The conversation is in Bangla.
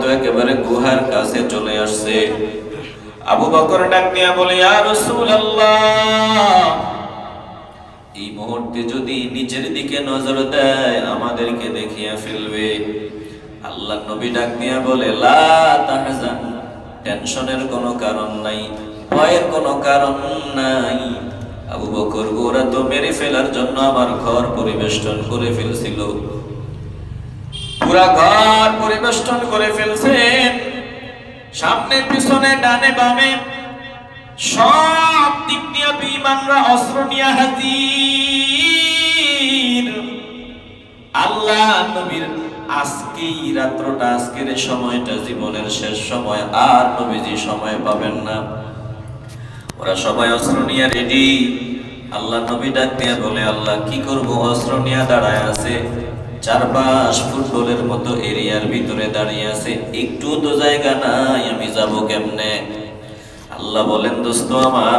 তো একেবারে গুহার কাছে চলে আসছে। আবু বকর ডাক দিয়া বলে, ইয়া এই মুহূর্তে যদি নিচের দিকে নজর দেয়, আমাদেরকে দেখিয়া ফেলবে। আল্লাহ নবী ডাক দিয়া বলে, লা টেনশনের কোনো কারণ নাই, ভয়ের কোনো কারণ নাই। আবু বকর ওরা তো মেরে ফেলার জন্য আমার ঘর পরিবেষ্টন করে ফেলছিল। পুরা ঘর পরিবেষ্টন করে ফেলছেন। সামনে পিছনে, ডানে বামে। সব দিক দিয়ে বিমানরা অস্ত্র নিয়ে হাজির। আল্লাহ নবীর আজকেই রাত্রটা, আজকের সময়টা, জীবনের শেষ সময়। আর নবীজি সময় পাবেন না। ওরা সবাই অস্ত্র নিয়ে রেডি। আল্লাহ নবী ডাক দিয়ে বলে, আল্লাহ, কি করব? অস্ত্র নিয়ে দাঁড়ায় আছে। চারপাশ ফুটবলের মতো এরিয়ার ভিতরে দাঁড়িয়ে আছে। একটু তো জায়গা নাই, আমি যাব কেমনে? আল্লাহ বলেন, দোস্ত আমার